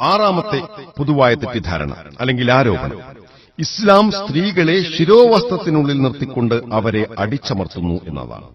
ആറാമത്തെ പൊതുവായ തെറ്റിദ്ധാരണ അല്ലെങ്കിൽ ആരോപണം. ഇസ്ലാം സ്ത്രീകളെ ശിരോവസ്ത്രത്തിനുള്ളിൽ നിർത്തിക്കൊണ്ട് അവരെ അടിച്ചമർത്തുന്നു എന്നതാണ്.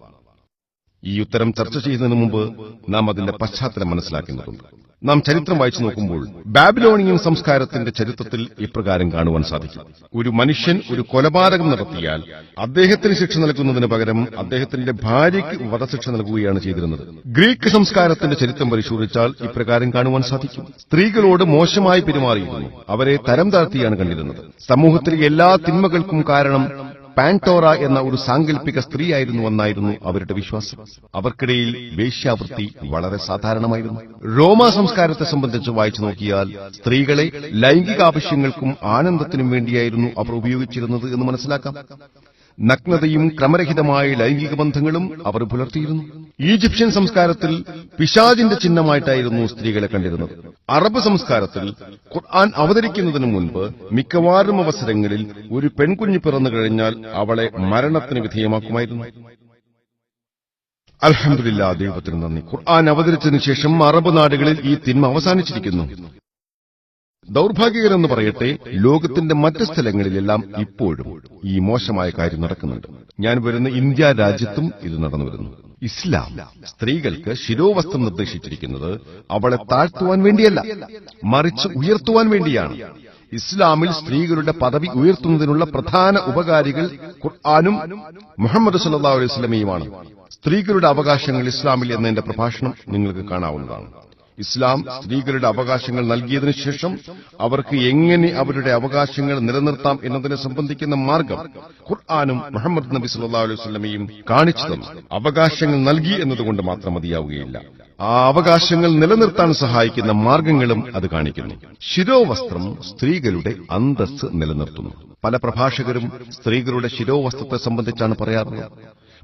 ഈ ഉത്തരം ചർച്ച ചെയ്യുന്നതിന് മുമ്പ് നാം അതിന്റെ പശ്ചാത്തലം മനസ്സിലാക്കേണ്ടതുണ്ട്. നാം ചരിത്രം വായിച്ചു നോക്കുമ്പോൾ ബാബിലോണിയൻ സംസ്കാരത്തിന്റെ ചരിത്രത്തിൽ ഇപ്രകാരം കാണുവാൻ സാധിക്കും. ഒരു മനുഷ്യൻ ഒരു കൊലപാതകം നടത്തിയാൽ അദ്ദേഹത്തിന് ശിക്ഷ നൽകുന്നതിന് പകരം അദ്ദേഹത്തിന്റെ ഭാര്യയ്ക്ക് വധശിക്ഷ നൽകുകയാണ് ചെയ്തിരുന്നത്. ഗ്രീക്ക് സംസ്കാരത്തിന്റെ ചരിത്രം പരിശോധിച്ചാൽ ഇപ്രകാരം കാണുവാൻ സാധിക്കും. സ്ത്രീകളോട് മോശമായി പെരുമാറിയിരുന്നു. അവരെ തരം താഴ്ത്തിയാണ് കണ്ടിരുന്നത്. സമൂഹത്തിലെ എല്ലാ തിന്മകൾക്കും കാരണം പാൻടോറ എന്ന ഒരു സാങ്കല്പിക സ്ത്രീയായിരുന്നുവെന്നായിരുന്നു അവരുടെ വിശ്വാസം. അവർക്കിടയിൽ വേശ്യാവൃത്തി വളരെ സാധാരണമായിരുന്നു. റോമ സംസ്കാരത്തെ സംബന്ധിച്ച് വായിച്ചു നോക്കിയാൽ സ്ത്രീകളെ ലൈംഗിക ആവശ്യങ്ങൾക്കും ആനന്ദത്തിനും വേണ്ടിയായിരുന്നു അവർ ഉപയോഗിച്ചിരുന്നത് എന്ന് മനസ്സിലാക്കാം. നഗ്നതയും ക്രമരഹിതമായ ലൈംഗിക ബന്ധങ്ങളും അവർ പുലർത്തിയിരുന്നു. ഈജിപ്ഷ്യൻ സംസ്കാരത്തിൽ പിശാജിന്റെ ചിഹ്നമായിട്ടായിരുന്നു സ്ത്രീകളെ കണ്ടിരുന്നത്. അറബ് സംസ്കാരത്തിൽ ഖുർആൻ അവതരിക്കുന്നതിന് മുൻപ് മിക്കവാറും അവസരങ്ങളിൽ ഒരു പെൺകുഞ്ഞ് പിറന്നു കഴിഞ്ഞാൽ അവളെ മരണത്തിന് വിധേയമാക്കുമായിരുന്നു. അലഹമില്ല ദൈവത്തിന് നന്ദി. ഖുർആൻ അവതരിച്ചതിനു ശേഷം അറബ് നാടുകളിൽ ഈ തിന്മ അവസാനിച്ചിരിക്കുന്നു. ദൗർഭാഗ്യകരെന്ന് പറയട്ടെ ലോകത്തിന്റെ മറ്റ് സ്ഥലങ്ങളിലെല്ലാം ഇപ്പോഴും ഈ മോശമായ കാര്യം നടക്കുന്നുണ്ട്. ഞാൻ വരുന്ന ഇന്ത്യ രാജ്യത്തും ഇത് നടന്നു വരുന്നു. ഇസ്ലാം സ്ത്രീകൾക്ക് ശിരോവസ്ത്രം നിർദ്ദേശിച്ചിരിക്കുന്നത് അവളെ താഴ്ത്തുവാൻ വേണ്ടിയല്ല മറിച്ച് ഉയർത്തുവാൻ വേണ്ടിയാണ്. ഇസ്ലാമിൽ സ്ത്രീകളുടെ പദവി ഉയർത്തുന്നതിനുള്ള പ്രധാന ഉപകാരികൾ ഖുർആാനും മുഹമ്മദ് സല്ലാ അലൈഹി സ്വലമയുമാണ് സ്ത്രീകളുടെ അവകാശങ്ങൾ ഇസ്ലാമിൽ എന്നതിന്റെ പ്രഭാഷണം നിങ്ങൾക്ക് കാണാവുന്നതാണ്. ഇസ്ലാം സ്ത്രീകളുടെ അവകാശങ്ങൾ നൽകിയതിനു ശേഷം അവർക്ക് എങ്ങനെ അവരുടെ അവകാശങ്ങൾ നിലനിർത്താം എന്നതിനെ സംബന്ധിക്കുന്ന മാർഗം ഖുർആാനും മുഹമ്മദ് നബി സല്ലാ അലൈഹി സ്വലമയും കാണിച്ചു തന്നു. അവകാശങ്ങൾ നൽകി എന്നതുകൊണ്ട് മാത്രം മതിയാവുകയില്ല. ആ അവകാശങ്ങൾ നിലനിർത്താൻ സഹായിക്കുന്ന മാർഗങ്ങളും അത് കാണിക്കുന്നു. ശിരോവസ്ത്രം സ്ത്രീകളുടെ അന്തസ് നിലനിർത്തുന്നു. പല പ്രഭാഷകരും സ്ത്രീകളുടെ ശിരോവസ്ത്രത്തെ സംബന്ധിച്ചാണ് പറയാറുള്ളത്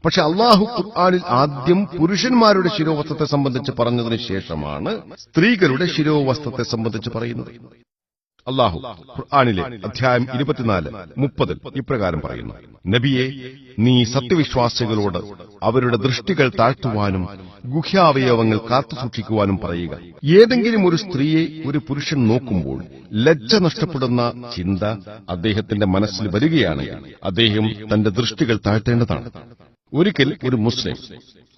പക്ഷെ അള്ളാഹു ഖുർആാനിൽ ആദ്യം പുരുഷന്മാരുടെ ശിരോവസ്ത്രത്തെ സംബന്ധിച്ച് പറഞ്ഞതിന് ശേഷമാണ് സ്ത്രീകളുടെ ശിരോവസ്ത്രത്തെ സംബന്ധിച്ച് പറയുന്നത്. അള്ളാഹു ഖുർആാനിലെ അധ്യായം ഇരുപത്തിനാല് മുപ്പതിൽ ഇപ്രകാരം പറയുന്നു. നബിയെ നീ സത്യവിശ്വാസികളോട് അവരുടെ ദൃഷ്ടികൾ താഴ്ത്തുവാനും ഗുഹ്യാവയവങ്ങൾ കാത്തുസൂക്ഷിക്കുവാനും പറയുക. ഏതെങ്കിലും ഒരു സ്ത്രീയെ ഒരു പുരുഷൻ നോക്കുമ്പോൾ ലജ്ജ നഷ്ടപ്പെടുന്ന ചിന്ത അദ്ദേഹത്തിന്റെ മനസ്സിൽ വരികയാണെങ്കിൽ അദ്ദേഹം തന്റെ ദൃഷ്ടികൾ താഴ്ത്തേണ്ടതാണ്. ഒരിക്കൽ ഒരു മുസ്ലിം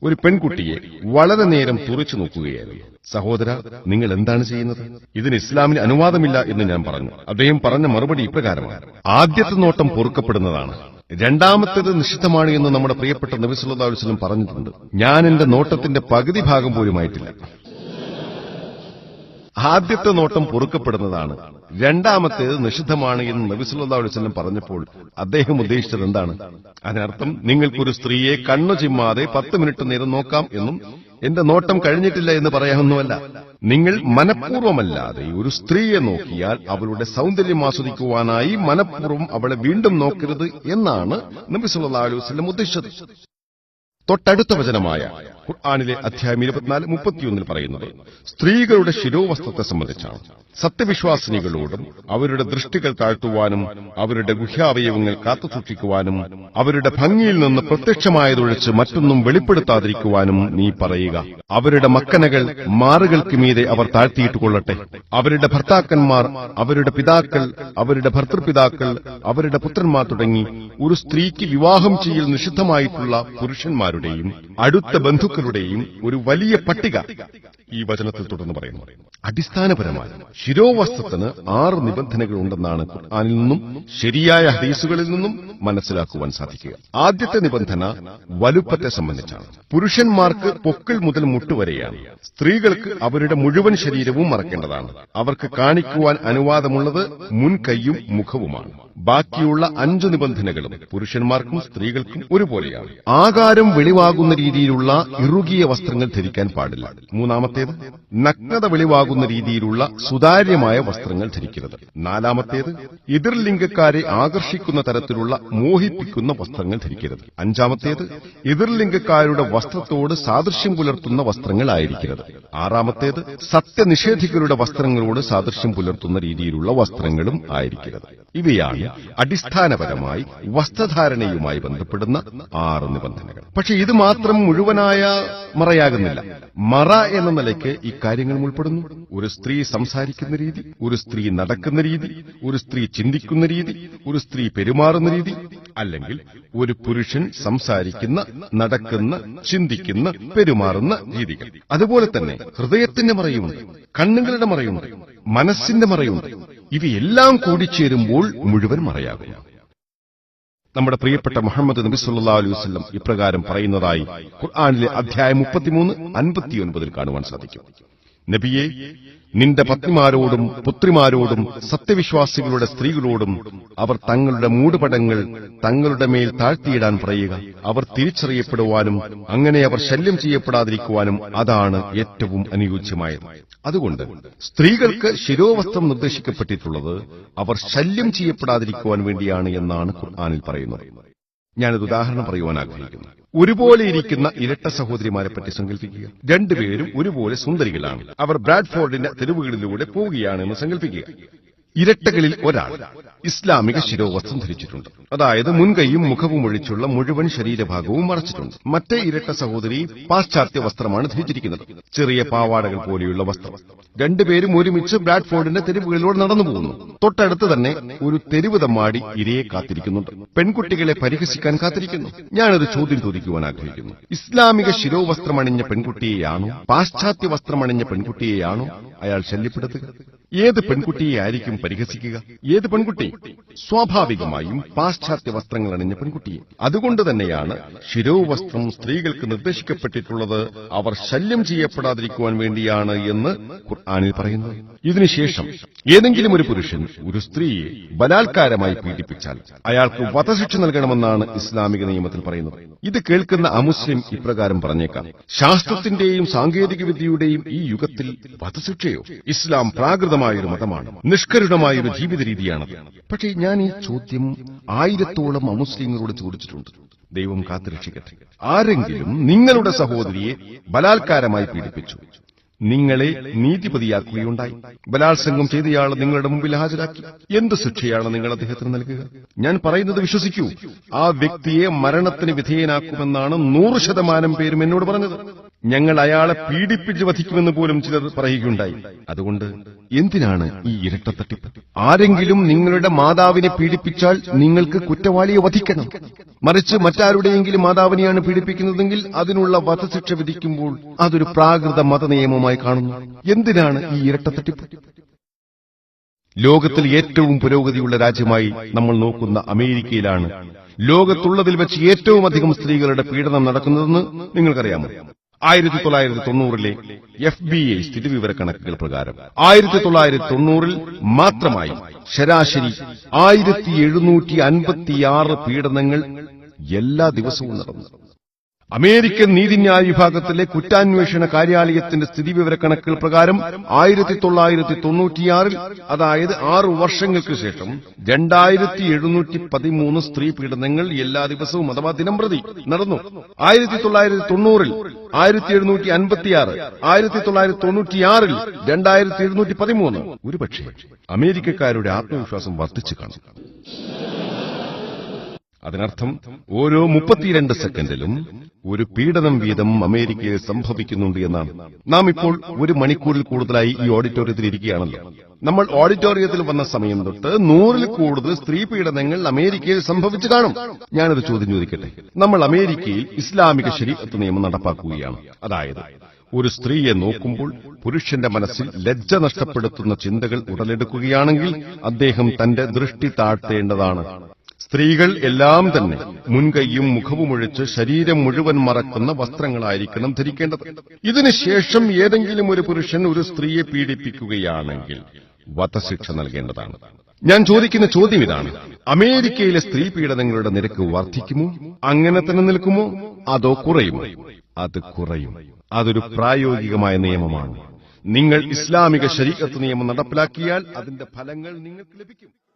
ഒരു പെൺകുട്ടിയെ വളരെ നേരം തുറച്ചു നോക്കുകയായിരുന്നു. സഹോദര നിങ്ങൾ എന്താണ് ചെയ്യുന്നത്? ഇതിന് ഇസ്ലാമിന് അനുവാദമില്ല എന്ന് ഞാൻ പറഞ്ഞു. അദ്ദേഹം പറഞ്ഞ മറുപടി ഇപ്രകാരമാണ്. ആദ്യത്തെ നോട്ടം പൊറുക്കപ്പെടുന്നതാണ്. രണ്ടാമത്തേത് നിഷിദ്ധമാണ് എന്ന് നമ്മുടെ പ്രിയപ്പെട്ട നബി സല്ലല്ലാഹു അലൈഹി വസല്ലം പറഞ്ഞിട്ടുണ്ട്. ഞാൻ എന്റെ നോട്ടത്തിന്റെ പകുതി ഭാഗം പോലുമായിട്ടില്ല ആദ്യത്തെ നോട്ടം പൊറുക്കപ്പെടുന്നതാണ്. രണ്ടാമത്തേത് നിഷിദ്ധമാണ് എന്ന് നബി സല്ലല്ലാഹു അലൈഹി വസല്ലം പറഞ്ഞപ്പോൾ അദ്ദേഹം ഉദ്ദേശിച്ചത് എന്താണ്? അതിനർത്ഥം നിങ്ങൾക്കൊരു സ്ത്രീയെ കണ്ണു ചിമ്മാതെ പത്ത് മിനിറ്റ് നേരം നോക്കാം എന്നും എന്റെ നോട്ടം കഴിഞ്ഞിട്ടില്ല എന്ന് പറയാനൊന്നുമല്ല. നിങ്ങൾ മനഃപൂർവമല്ലാതെ ഒരു സ്ത്രീയെ നോക്കിയാൽ അവളുടെ സൗന്ദര്യം ആസ്വദിക്കുവാനായി മനഃപൂർവം അവളെ വീണ്ടും നോക്കരുത് എന്നാണ് നബി സല്ലാ അലൈഹി വസല്ലം ഉദ്ദേശിച്ചത്. തൊട്ടടുത്ത വചനമായ ഖുർആാനിലെ അധ്യായം ഇരുപത്തിനാല് മുപ്പത്തിയൊന്നിൽ പറയുന്നത് സ്ത്രീകളുടെ ശിരോവസ്ത്രത്തെ സംബന്ധിച്ചാണ്. സത്യവിശ്വാസിനികളോടും അവരുടെ ദൃഷ്ടികൾ താഴ്ത്തുവാനും അവരുടെ ഗുഹ്യാവയവങ്ങൾ കാത്തുസൂക്ഷിക്കുവാനും അവരുടെ ഭംഗിയിൽ നിന്ന് പ്രത്യക്ഷമായതൊഴിച്ച് മറ്റൊന്നും വെളിപ്പെടുത്താതിരിക്കുവാനും നീ പറയുക. അവരുടെ മക്കനകൾ മാറുകൾക്ക് മീതെ അവർ താഴ്ത്തിയിട്ട് കൊള്ളട്ടെ അവരുടെ ഭർത്താക്കന്മാർ അവരുടെ പിതാക്കൾ അവരുടെ ഭർത്തൃപിതാക്കൾ അവരുടെ പുത്രന്മാർ തുടങ്ങി ഒരു സ്ത്രീക്ക് വിവാഹം ചെയ്യൽ നിഷിദ്ധമായിട്ടുള്ള പുരുഷന്മാരുടെയും അടുത്ത ബന്ധുക്കളുടെയും ഒരു വലിയ പട്ടിക. ഈ വചനത്തിൽ തുടർന്ന് പറയുന്നു. അടിസ്ഥാനപരമായി ശിരോവസ്ത്രത്തിന് ആറ് നിബന്ധനകൾ ഉണ്ടെന്നാണ് ഖുർആനിൽ നിന്നും ശരിയായ ഹദീസുകളിൽ നിന്നും മനസ്സിലാക്കുവാൻ സാധിക്കുക. ആദ്യത്തെ നിബന്ധന വലുപ്പത്തെ സംബന്ധിച്ചാണ്. പുരുഷന്മാർക്ക് പൊക്കിൾ മുതൽ മുട്ടുവരെയാണ് സ്ത്രീകൾക്ക് അവരുടെ മുഴുവൻ ശരീരവും മറക്കേണ്ടതാണ്. അവർക്ക് കാണിക്കുവാൻ അനുവാദമുള്ളത് മുൻകൈയും മുഖവുമാണ്. ബാക്കിയുള്ള അഞ്ചു നിബന്ധനകളും പുരുഷന്മാർക്കും സ്ത്രീകൾക്കും ഒരുപോലെയാണ്. ആകാരം വെളിവാകുന്ന രീതിയിലുള്ള ഇറുകിയ വസ്ത്രങ്ങൾ ധരിക്കാൻ പാടില്ല. മൂന്നാമത്തേത് നഗ്നത വെളിവാകുന്ന രീതിയിലുള്ള സുതാര്യമായ വസ്ത്രങ്ങൾ ധരിക്കരുത്. നാലാമത്തേത് എതിർലിംഗക്കാരെ ആകർഷിക്കുന്ന തരത്തിലുള്ള മോഹിപ്പിക്കുന്ന വസ്ത്രങ്ങൾ ധരിക്കരുത്. അഞ്ചാമത്തേത് എതിർലിംഗക്കാരുടെ വസ്ത്രത്തോട് സാദൃശ്യം പുലർത്തുന്ന വസ്ത്രങ്ങൾ ആയിരിക്കരുത് ആറാമത്തേത് സത്യനിഷേധികളുടെ വസ്ത്രങ്ങളോട് സാദൃശ്യം പുലർത്തുന്ന രീതിയിലുള്ള വസ്ത്രങ്ങളും ആയിരിക്കരുത്. ഇവയാണ് അടിസ്ഥാനപരമായി വസ്ത്രധാരണയുമായി ബന്ധപ്പെടുന്ന ആറ് നിബന്ധനകൾ. പക്ഷെ ഇത് മാത്രം മുഴുവനായ മറയാകുന്നില്ല. മറ എന്ന നിലയ്ക്ക് ഈ ഇക്കാര്യങ്ങളും ഉൾപ്പെടുന്നു ഒരു സ്ത്രീ സംസാരിക്കുന്ന രീതി ഒരു സ്ത്രീ നടക്കുന്ന രീതി ഒരു സ്ത്രീ ചിന്തിക്കുന്ന രീതി ഒരു സ്ത്രീ പെരുമാറുന്ന രീതി അല്ലെങ്കിൽ ഒരു പുരുഷൻ സംസാരിക്കുന്ന നടക്കുന്ന ചിന്തിക്കുന്ന പെരുമാറുന്ന രീതികൾ. അതുപോലെ തന്നെ ഹൃദയത്തിന്റെ മറയുണ്ട് കണ്ണുകളുടെ മറയുണ്ട് മനസ്സിന്റെ മറയുണ്ട്. ഇവയെല്ലാം കൂടിച്ചേരുമ്പോൾ മുഴുവൻ മറയാകും നമ്മുടെ പ്രിയപ്പെട്ട മുഹമ്മദ് നബി സല്ലാ അലൈഹി വസല്ലം ഇപ്രകാരം പറയുന്നതായി ഖുർആാനിലെ അധ്യായം മുപ്പത്തിമൂന്ന് അൻപത്തിയൊൻപതിൽ കാണുവാൻ സാധിക്കും. നബിയെ നിന്റെ പത്നിമാരോടും പുത്രിമാരോടും സത്യവിശ്വാസികളുടെ സ്ത്രീകളോടും അവർ തങ്ങളുടെ മൂടുപടങ്ങൾ തങ്ങളുടെ മേൽ താഴ്ത്തിയിടാൻ പറയുക. അവർ തിരിച്ചറിയപ്പെടുവാനും അങ്ങനെ അവർ ശല്യം ചെയ്യപ്പെടാതിരിക്കുവാനും അതാണ് ഏറ്റവും അനുയോജ്യമായത്. അതുകൊണ്ട് സ്ത്രീകൾക്ക് ശിരോവസ്ത്രം നിർദ്ദേശിക്കപ്പെട്ടിട്ടുള്ളത് അവർ ശല്യം ചെയ്യപ്പെടാതിരിക്കുവാൻ വേണ്ടിയാണ് എന്നാണ് ഖുർആാനിൽ പറയുന്നത്. ഞാനൊരു ഉദാഹരണം പറയുവാൻ ആഗ്രഹിക്കുന്നു. ഒരുപോലെ ഇരിക്കുന്ന ഇരട്ട സഹോദരിമാരെ പറ്റി സങ്കല്പിക്കുക രണ്ടുപേരും ഒരുപോലെ സുന്ദരികളാണ്. അവർ ബ്രാഡ്ഫോർഡിന്റെ തെരുവുകളിലൂടെ പോവുകയാണെന്ന് സങ്കല്പിക്കുക ഇരട്ടകളിൽ ഒരാൾ ഇസ്ലാമിക ശിരോവസ്ത്രം ധരിച്ചിട്ടുണ്ട്. അതായത് മുൻകൈയും മുഖവും ഒഴിച്ചുള്ള മുഴുവൻ ശരീരഭാഗവും മറച്ചിട്ടുണ്ട്. മറ്റേ ഇരട്ട സഹോദരി പാശ്ചാത്യ വസ്ത്രമാണ് ധരിച്ചിരിക്കുന്നത്. ചെറിയ പാവാടകൾ പോലെയുള്ള വസ്ത്രം. രണ്ടുപേരും ഒരുമിച്ച് ബ്രാഡ്ഫോർഡിന്റെ തെരുവുകളിലൂടെ നടന്നു പോകുന്നു തൊട്ടടുത്ത് തന്നെ ഒരു തെരുവ് തമ്മാടി ഇരയെ കാത്തിരിക്കുന്നുണ്ട്. പെൺകുട്ടികളെ പരിഹസിക്കാൻ കാത്തിരിക്കുന്നു. ഞാനൊരു ചോദ്യം ചോദിക്കുവാൻ ആഗ്രഹിക്കുന്നു. ഇസ്ലാമിക ശിരോവസ്ത്രമണിഞ്ഞ പെൺകുട്ടിയെയാണോ? പാശ്ചാത്യ വസ്ത്രമണിഞ്ഞ പെൺകുട്ടിയെയാണോ അയാൾ ശല്യപ്പെടുത്തുക? ഏത് പെൺകുട്ടിയെ ആയിരിക്കും പരിഹസിക്കുക? ഏത് പെൺകുട്ടി? സ്വാഭാവികമായും പാശ്ചാത്യ വസ്ത്രങ്ങൾ അണിഞ്ഞ പെൺകുട്ടിയെ അതുകൊണ്ട് തന്നെയാണ് ശിരോവസ്ത്രം സ്ത്രീകൾക്ക് നിർദ്ദേശിക്കപ്പെട്ടിട്ടുള്ളത് അവർ ശല്യം ചെയ്യപ്പെടാതിരിക്കുവാൻ വേണ്ടിയാണ് എന്ന് ഖുർആാനിൽ പറയുന്നത് ഇതിനുശേഷം ഏതെങ്കിലും ഒരു പുരുഷൻ ഒരു സ്ത്രീയെ ബലാത്കാരമായി പീഡിപ്പിച്ചാൽ അയാൾക്ക് വധശിക്ഷ നൽകണമെന്നാണ് ഇസ്ലാമിക നിയമത്തിൽ പറയുന്നത്. ഇത് കേൾക്കുന്ന അമുസ്ലിം ഇപ്രകാരം പറഞ്ഞേക്കാം. ശാസ്ത്രത്തിന്റെയും സാങ്കേതിക വിദ്യയുടെയും ഈ യുഗത്തിൽ വധശിക്ഷയോ ഇസ്ലാം പ്രാകൃതമായൊരു മതമാണ്. നിഷ്കരുണമായൊരു ജീവിത രീതിയാണ് പക്ഷേ ഞാൻ ഈ ചോദ്യം ആയിരത്തോളം അമുസ്ലിങ്ങളോട് ചോദിച്ചിട്ടുണ്ട്. ദൈവം കാത്തുരക്ഷിക്കട്ടെ. ആരെങ്കിലും നിങ്ങളുടെ സഹോദരിയെ ബലാത്കാരമായി പീഡിപ്പിച്ചു. നിങ്ങളെ നീതിപതിയാക്കുകയുണ്ടായി. ബലാത്സംഗം ചെയ്തയാൾ നിങ്ങളുടെ മുമ്പിൽ ഹാജരാക്കി. എന്ത് ശിക്ഷയാണ് നിങ്ങൾ അദ്ദേഹത്തിന് നൽകുക? ഞാൻ പറയുന്നത് വിശ്വസിക്കൂ. ആ വ്യക്തിയെ മരണത്തിന് വിധേയനാക്കുമെന്നാണ് നൂറ് ശതമാനം പേരും എന്നോട് പറഞ്ഞത്. ഞങ്ങൾ അയാളെ പീഡിപ്പിച്ച് വധിക്കുമെന്ന് പോലും ചിലർ പറയുകയുണ്ടായി. അതുകൊണ്ട് എന്തിനാണ് ഈ ഇരട്ടത്തട്ടിപ്പ്? ആരെങ്കിലും നിങ്ങളുടെ മാതാവിനെ പീഡിപ്പിച്ചാൽ നിങ്ങൾക്ക് കുറ്റവാളിയെ വധിക്കണം. മറിച്ച് മറ്റാരുടെയെങ്കിലും മാതാവിനെയാണ് പീഡിപ്പിക്കുന്നതെങ്കിൽ അതിനുള്ള വധശിക്ഷ വിധിക്കുമ്പോൾ അതൊരു പ്രാകൃത മതനിയമമായി കാണുന്നു. എന്തിനാണ് ഈ ഇരട്ടത്തട്ടിപ്പ്? ലോകത്തിൽ ഏറ്റവും പുരോഗതിയുള്ള രാജ്യമായി നമ്മൾ നോക്കുന്ന അമേരിക്കയിലാണ്. ലോകത്തുള്ളതിൽ വെച്ച് ഏറ്റവും അധികം സ്ത്രീകളുടെ പീഡനം നടക്കുന്നതെന്ന് നിങ്ങൾക്കറിയാമോ? ആയിരത്തി തൊള്ളായിരത്തി തൊണ്ണൂറിലെ എഫ് ബി ഐ സ്ഥിതിവിവര കണക്കുകൾ പ്രകാരം ആയിരത്തി തൊള്ളായിരത്തി തൊണ്ണൂറിൽ മാത്രമായി ശരാശരി ആയിരത്തി എഴുന്നൂറ്റി അൻപത്തിയാറ് പീഡനങ്ങൾ എല്ലാ ദിവസവും നടന്നു. അമേരിക്കൻ നീതിന്യായ വിഭാഗത്തിലെ കുറ്റാന്വേഷണ കാര്യാലയത്തിന്റെ സ്ഥിതിവിവര കണക്കുകൾ പ്രകാരം ആയിരത്തി തൊള്ളായിരത്തി തൊണ്ണൂറ്റിയാറിൽ അതായത് ആറ് വർഷങ്ങൾക്ക് ശേഷം രണ്ടായിരത്തി എഴുന്നൂറ്റി പതിമൂന്ന് സ്ത്രീ പീഡനങ്ങൾ എല്ലാ ദിവസവും അഥവാ ദിനം പ്രതി നടന്നു. ആയിരത്തി തൊള്ളായിരത്തി തൊണ്ണൂറിൽ ആയിരത്തി എഴുന്നൂറ്റി അൻപത്തിയാറ് ആയിരത്തി തൊള്ളായിരത്തി തൊണ്ണൂറ്റിയാറിൽ രണ്ടായിരത്തി എഴുന്നൂറ്റി പതിമൂന്ന് ഒരുപക്ഷെ അമേരിക്കക്കാരുടെ ആത്മവിശ്വാസം വർദ്ധിച്ചു കാണും. അതിനർത്ഥം ഓരോ മുപ്പത്തിരണ്ട് സെക്കൻഡിലും ഒരു പീഡനം വീതം അമേരിക്കയിൽ സംഭവിക്കുന്നുണ്ട് എന്നാണ്. നാം ഇപ്പോൾ ഒരു മണിക്കൂറിൽ കൂടുതലായി ഈ ഓഡിറ്റോറിയത്തിൽ ഇരിക്കുകയാണല്ലോ. നമ്മൾ ഓഡിറ്റോറിയത്തിൽ വന്ന സമയം തൊട്ട് നൂറിൽ കൂടുതൽ സ്ത്രീ പീഡനങ്ങൾ അമേരിക്കയിൽ സംഭവിച്ചു കാണും. ഞാനൊരു ചോദ്യം ചോദിക്കട്ടെ? നമ്മൾ അമേരിക്കയിൽ ഇസ്ലാമിക ശരീരത്ത് നിയമം നടപ്പാക്കുകയാണ്. അതായത് ഒരു സ്ത്രീയെ നോക്കുമ്പോൾ പുരുഷന്റെ മനസ്സിൽ ലജ്ജ നഷ്ടപ്പെടുത്തുന്ന ചിന്തകൾ ഉടലെടുക്കുകയാണെങ്കിൽ അദ്ദേഹം തന്റെ ദൃഷ്ടി താഴ്ത്തേണ്ടതാണ്. സ്ത്രീകൾ എല്ലാം തന്നെ മുൻകൈയും മുഖവുമൊഴിച്ച് ശരീരം മുഴുവൻ മറക്കുന്ന വസ്ത്രങ്ങളായിരിക്കണം ധരിക്കേണ്ടത്. ഇതിനുശേഷം ഏതെങ്കിലും ഒരു പുരുഷൻ ഒരു സ്ത്രീയെ പീഡിപ്പിക്കുകയാണെങ്കിൽ വധശിക്ഷ നൽകേണ്ടതാണ്. ഞാൻ ചോദിക്കുന്ന ചോദ്യം ഇതാണ്. അമേരിക്കയിലെ സ്ത്രീ പീഡനങ്ങളുടെ നിരക്ക് വർദ്ധിക്കുമോ? അങ്ങനെ തന്നെ നിൽക്കുമോ? അതോ കുറയുമോ? അത് കുറയും. അതൊരു പ്രായോഗികമായ നിയമമാണ്. നിങ്ങൾ ഇസ്ലാമിക ശരീരത്ത് നിയമം നടപ്പിലാക്കിയാൽ അതിന്റെ ഫലങ്ങൾ നിങ്ങൾക്ക് ലഭിക്കും.